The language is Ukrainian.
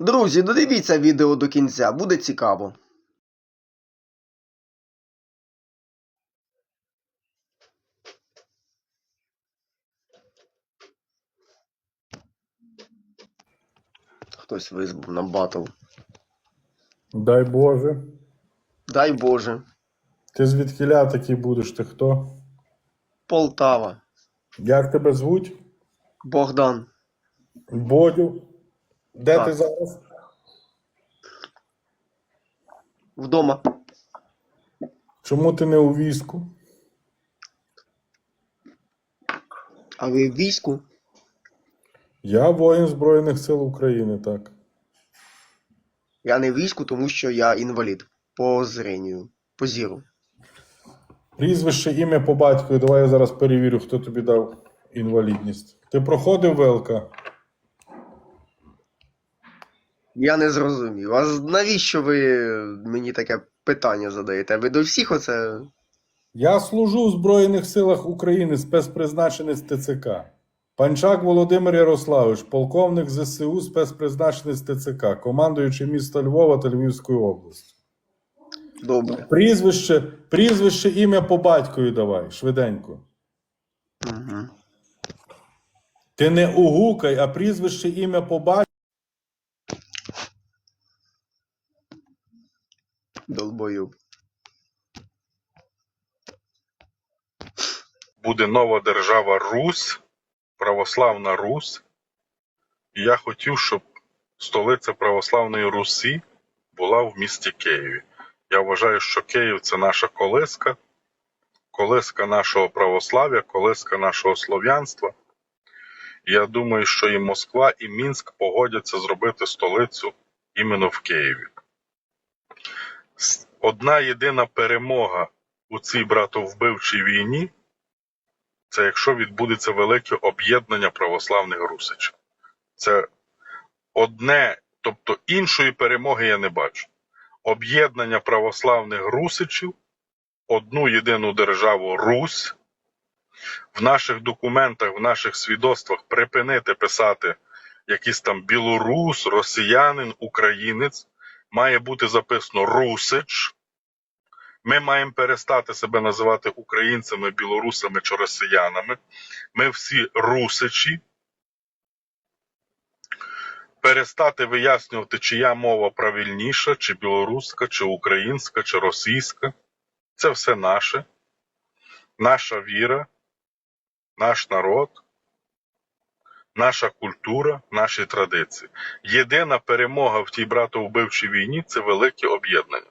Друзі, додивіться відео до кінця, буде цікаво. Хтось визвав на батл. Дай Боже. Дай Боже. Ти звідкіля такий будеш? Ти хто? Полтава. Як тебе звуть? Богдан. Бодю. Де Так. ти зараз? Вдома. Чому ти не у війську? А ви в війську? Я воїн Збройних сил України, так. Я не в війську, тому що я інвалід. По зренню. По зіру. Прізвище, ім'я по батькові. Давай я зараз перевірю, хто тобі дав інвалідність. Ти проходив ВЛК? Я не зрозумів. А навіщо ви мені таке питання задаєте? Ви до всіх оце. Я служу в Збройних силах України, спецпризначенець ТЦК. Панчак Володимир Ярославович, полковник ЗСУ, спецпризначенець ТЦК, командуючий міста Львова та Львівської області. Добре. Прізвище, прізвище, ім'я по батькові давай, швиденько. Угу. Ти не угукай, а прізвище, ім'я по батькові. Долбойоб. буде нова держава Русь, православна Русь. І я хотів, щоб столиця православної Русі була в місті Києві. Я вважаю, що Київ це наша колиска, колиска нашого православ'я, колиска нашого слов'янства. Я думаю, що і Москва, і Мінськ погодяться зробити столицю іменно в Києві. Одна єдина перемога у цій братовбивчій війні це якщо відбудеться велике об'єднання православних русичів. Це одне, тобто іншої перемоги я не бачу. Об'єднання православних русичів, одну єдину державу Русь. В наших документах, в наших свідоцтвах припинити писати якийсь там білорус, росіянин, українець. Має бути записано Русич. Ми маємо перестати себе називати українцями, білорусами чи росіянами. Ми всі русичі. Перестати вияснювати, чия мова правильніша, чи білоруська, чи українська, чи російська. Це все наше, наша віра, наш народ, наша культура, наші традиції. Єдина перемога в тій братовбивчій війні це велике об'єднання.